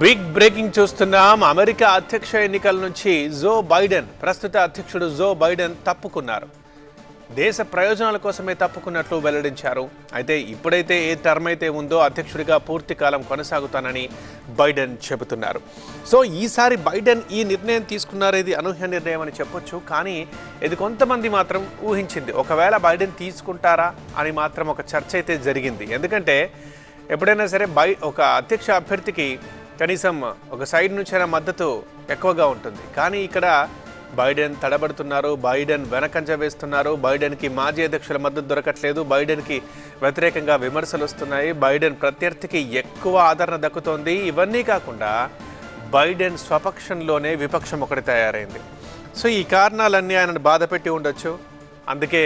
Big breaking చూస్తున్నాం. America అధ్యక్ష ఎన్నికల నుంచి జో బైడెన్ ప్రస్తుత అధ్యక్షుడు జో బైడెన్ తప్పుకున్నారు. దేశ ప్రయోజనాల కోసమే తప్పుకున్నట్లు వెల్లడించారు. అయితే ఇప్పుడైతే ఏ టర్మ్ అయితే ఉందో అధ్యక్షుడిగా పూర్తి కాలం కొనసాగుతానని బైడెన్ చెబుతున్నారు. సో ఈసారి బైడెన్ ఈ నిర్ణయం తీసుకున్నారేది అనూహ్య నిర్ణయం అని చెప్పొచ్చు. కానీ ఇది కొంతమంది మాత్రం ఊహించింది. ఒకవేళ బైడెన్ తీసుకుంటారా అని మాత్రం ఒక చర్చ అయితే జరిగింది. ఎందుకంటే ఎప్పుడైనా సరే బై ఒక అధ్యక్ష అభ్యర్థికి కనీసం ఒక సైడ్ నుంచి అయినా మద్దతు ఎక్కువగా ఉంటుంది. కానీ ఇక్కడ బైడెన్ తడబడుతున్నారు బైడెన్ వెనకంజ వేస్తున్నారు బైడెన్కి మాజీ అధ్యక్షుల మద్దతు దొరకట్లేదు బైడెన్కి వ్యతిరేకంగా విమర్శలు వస్తున్నాయి బైడెన్ ప్రత్యర్థికి ఎక్కువ ఆదరణ దక్కుతోంది. ఇవన్నీ కాకుండా బైడెన్ స్వపక్షంలోనే విపక్షం ఒకటి తయారైంది. సో ఈ కారణాలన్నీ ఆయనను బాధపెట్టి ఉండొచ్చు. అందుకే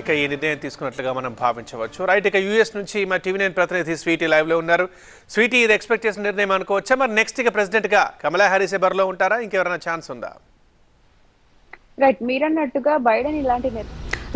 ఇక ఈ నిర్ణయం తీసుకున్నట్లుగా మనం భావించవచ్చు. రైట్ ఇక యూఎస్ నుంచి మా టీవీ నైన్ ప్రతినిధి స్వీటీ లైవ్లో ఉన్నారు. స్వీటీ ఇది ఎక్స్పెక్ట్ చేసిన నిర్ణయం అనుకోవచ్చా? మరి నెక్స్ట్ ఇక ప్రెసిడెంట్గా కమలా హ్యారిస్ బరిలో ఉంటారా? ఇంకెవరైనా ఛాన్స్ ఉందా? రైట్ మీరన్నట్టుగా బైడెన్ ఇలాంటి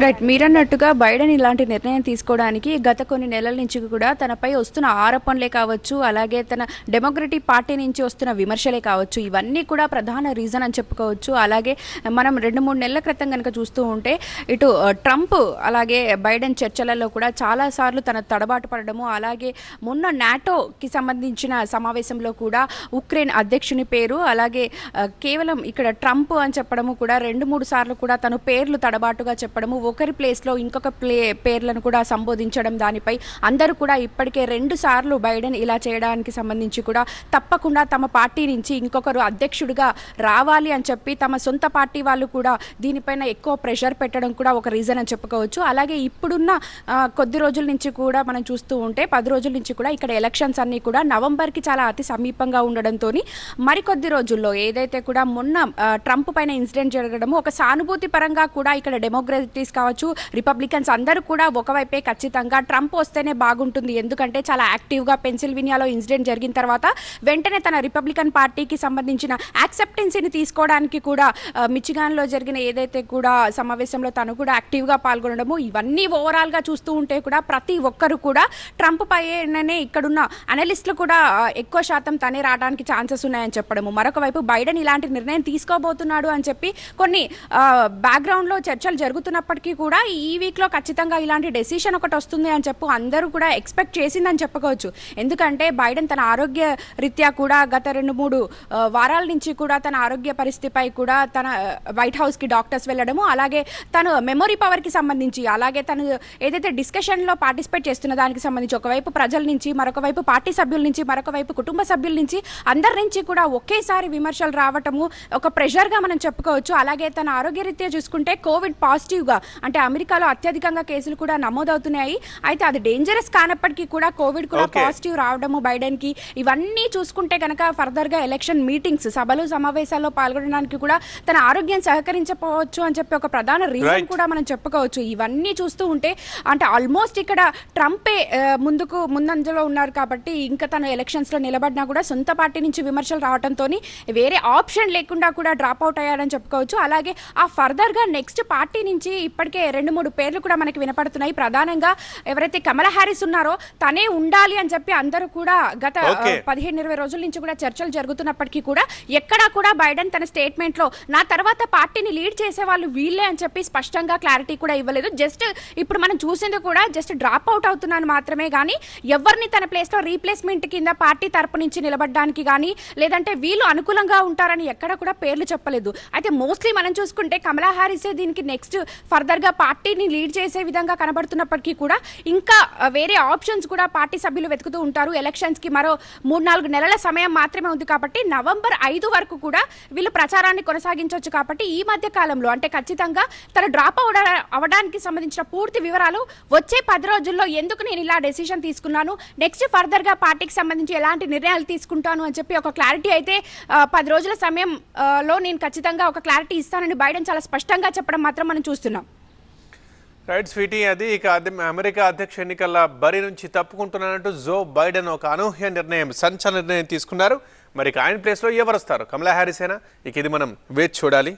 రైట్ మీరన్నట్టుగా బైడెన్ ఇలాంటి నిర్ణయం తీసుకోవడానికి గత కొన్ని నెలల నుంచి కూడా తనపై వస్తున్న ఆరోపణలే కావచ్చు అలాగే తన డెమోక్రటిక్ పార్టీ నుంచి వస్తున్న విమర్శలే కావచ్చు ఇవన్నీ కూడా ప్రధాన రీజన్ అని చెప్పుకోవచ్చు. అలాగే మనం రెండు మూడు నెలల క్రితం కనుక చూస్తూ ఉంటే ఇటు ట్రంప్ అలాగే బైడెన్ చర్చలలో కూడా చాలాసార్లు తన తడబాటు పడడము అలాగే మొన్న నాటోకి సంబంధించిన సమావేశంలో కూడా ఉక్రెయిన్ అధ్యక్షుని పేరు అలాగే కేవలం ఇక్కడ ట్రంప్ అని చెప్పడము కూడా రెండు మూడు సార్లు కూడా తను పేర్లు తడబాటుగా చెప్పడము ఒకరి ప్లేస్లో ఇంకొక ప్లే పేర్లను కూడా సంబోధించడం దానిపై అందరూ కూడా ఇప్పటికే రెండు సార్లు బైడెన్ ఇలా చేయడానికి సంబంధించి కూడా తప్పకుండా తమ పార్టీ నుంచి ఇంకొకరు అధ్యక్షుడిగా రావాలి అని చెప్పి తమ సొంత పార్టీ వాళ్ళు కూడా దీనిపైన ఎక్కువ ప్రెషర్ పెట్టడం కూడా ఒక రీజన్ అని చెప్పుకోవచ్చు. అలాగే ఇప్పుడున్న కొద్ది రోజుల నుంచి కూడా మనం చూస్తూ ఉంటే పది రోజుల నుంచి కూడా ఇక్కడ ఎలక్షన్స్ అన్నీ కూడా నవంబర్కి చాలా అతి సమీపంగా ఉండడంతో మరికొద్ది రోజుల్లో ఏదైతే కూడా మొన్న ట్రంప్ పైన ఇన్సిడెంట్ జరగడము ఒక సానుభూతి పరంగా కూడా ఇక్కడ డెమోక్రటీస్ కావచ్చు. రిపబ్లికన్స్ అందరూ కూడా ఒకవైపే ఖచ్చితంగా ట్రంప్ వస్తేనే బాగుంటుంది. ఎందుకంటే చాలా యాక్టివ్గా పెన్సిల్వినియాలో ఇన్సిడెంట్ జరిగిన తర్వాత వెంటనే తన రిపబ్లికన్ పార్టీకి సంబంధించిన యాక్సెప్టెన్సీని తీసుకోవడానికి కూడా మిచిగాన్లో జరిగిన ఏదైతే కూడా సమావేశంలో తను కూడా యాక్టివ్గా పాల్గొనడము ఇవన్నీ ఓవరాల్గా చూస్తూ ఉంటే కూడా ప్రతి ఒక్కరు కూడా ట్రంప్ పైననే ఇక్కడున్న అనలిస్టులు కూడా ఎక్కువ శాతం తనే రావడానికి ఛాన్సెస్ ఉన్నాయని చెప్పడము. మరొక వైపు బైడెన్ ఇలాంటి నిర్ణయం తీసుకోబోతున్నాడు అని చెప్పి కొన్ని బ్యాక్గ్రౌండ్లో చర్చలు జరుగుతున్నప్పటికీ కూడా ఈ వీక్లో ఖచ్చితంగా ఇలాంటి డెసిషన్ ఒకటి వస్తుంది అని చెప్పు అందరూ కూడా ఎక్స్పెక్ట్ చేసిందని చెప్పుకోవచ్చు. ఎందుకంటే బైడెన్ తన ఆరోగ్య రీత్యా కూడా గత రెండు మూడు వారాల నుంచి కూడా తన ఆరోగ్య పరిస్థితిపై కూడా తన వైట్ హౌస్కి డాక్టర్స్ వెళ్ళడము అలాగే తను మెమొరీ పవర్కి సంబంధించి అలాగే తను ఏదైతే డిస్కషన్లో పార్టిసిపేట్ చేస్తున్న దానికి సంబంధించి ఒకవైపు ప్రజల నుంచి మరొక వైపు పార్టీ సభ్యుల నుంచి మరొక వైపు కుటుంబ సభ్యుల నుంచి అందరి నుంచి కూడా ఒకేసారి విమర్శలు రావటము ఒక ప్రెషర్గా మనం చెప్పుకోవచ్చు. అలాగే తన ఆరోగ్యరీత్యా చూసుకుంటే కోవిడ్ పాజిటివ్గా అంటే అమెరికాలో అత్యధికంగా కేసులు కూడా నమోదవుతున్నాయి అయితే అది డేంజరస్ కానప్పటికీ కూడా కోవిడ్ కూడా. పాజిటివ్ రావడము బైడెన్కి ఇవన్నీ చూసుకుంటే కనుక ఫర్దర్గా ఎలక్షన్ మీటింగ్స్ సభలు సమావేశాల్లో పాల్గొనడానికి కూడా తన ఆరోగ్యం సహకరించకపోవచ్చు అని చెప్పి ఒక ప్రధాన రీజన్. కూడా మనం చెప్పుకోవచ్చు ఇవన్నీ చూస్తూ ఉంటే అంటే ఆల్మోస్ట్ ఇక్కడ ట్రంపే ముందుకు ముందంజలో ఉన్నారు కాబట్టి ఇంకా తను ఎలక్షన్స్లో నిలబడినా కూడా సొంత పార్టీ నుంచి విమర్శలు రావడంతో వేరే ఆప్షన్ లేకుండా కూడా డ్రాప్ అవుట్ అయ్యారని చెప్పుకోవచ్చు అలాగే ఆ ఫర్దర్గా నెక్స్ట్ పార్టీ నుంచి ఇప్పటికే రెండు మూడు పేర్లు కూడా మనకి వినపడుతున్నాయి. ప్రధానంగా ఎవరైతే కమలా హ్యారిస్ ఉన్నారో తనే ఉండాలి అని చెప్పి అందరూ కూడా గత. పదిహేను ఇరవై రోజుల నుంచి కూడా చర్చలు జరుగుతున్నప్పటికీ కూడా ఎక్కడా కూడా బైడెన్ తన స్టేట్మెంట్లో నా తర్వాత పార్టీని లీడ్ చేసే వాళ్ళు వీళ్ళే అని చెప్పి స్పష్టంగా క్లారిటీ కూడా ఇవ్వలేదు. జస్ట్ ఇప్పుడు మనం చూసింది కూడా జస్ట్ డ్రాప్ అవుట్ అవుతున్నాను మాత్రమే కానీ ఎవరిని తన ప్లేస్లో రీప్లేస్మెంట్ కింద పార్టీ తరపు నుంచి నిలబడడానికి కానీ లేదంటే వీళ్ళు అనుకూలంగా ఉంటారని ఎక్కడ కూడా పేర్లు చెప్పలేదు. అయితే మోస్ట్లీ మనం చూసుకుంటే కమలా హ్యారిసే దీనికి నెక్స్ట్ ఫర్దర్గా పార్టీని లీడ్ చేసే విధంగా కనబడుతున్నప్పటికీ కూడా ఇంకా వేరే ఆప్షన్స్ కూడా పార్టీ సభ్యులు వెతుకుతూ ఉంటారు. ఎలక్షన్స్కి మరో మూడు నాలుగు నెలల సమయం మాత్రమే ఉంది కాబట్టి నవంబర్ ఐదు వరకు కూడా వీళ్ళు ప్రచారాన్ని కొనసాగించవచ్చు కాబట్టి ఈ మధ్య కాలంలో అంటే ఖచ్చితంగా తన డ్రాప్ అవడా అవడానికి సంబంధించిన పూర్తి వివరాలు వచ్చే పది రోజుల్లో ఎందుకు నేను ఇలా డెసిషన్ తీసుకున్నాను నెక్స్ట్ ఫర్దర్గా పార్టీకి సంబంధించి ఎలాంటి నిర్ణయాలు తీసుకుంటాను అని చెప్పి ఒక క్లారిటీ అయితే పది రోజుల సమయం లో నేను ఖచ్చితంగా ఒక క్లారిటీ ఇస్తానని బైడెన్ చాలా స్పష్టంగా చెప్పడం మాత్రం మనం చూస్తున్నాం. రైట్ స్వీటీ అది. ఇక అమెరికా అధ్యక్ష ఎన్నికల బరి నుంచి తప్పుకుంటున్నానంటూ జో బైడెన్ ఒక అనూహ్య నిర్ణయం సంచలన నిర్ణయం తీసుకున్నారు. మరి ఇక ఆయన ప్లేస్లో ఎవరు వస్తారు? కమలా హ్యారిసేనా? ఇక ఇది మనం వేచి చూడాలి.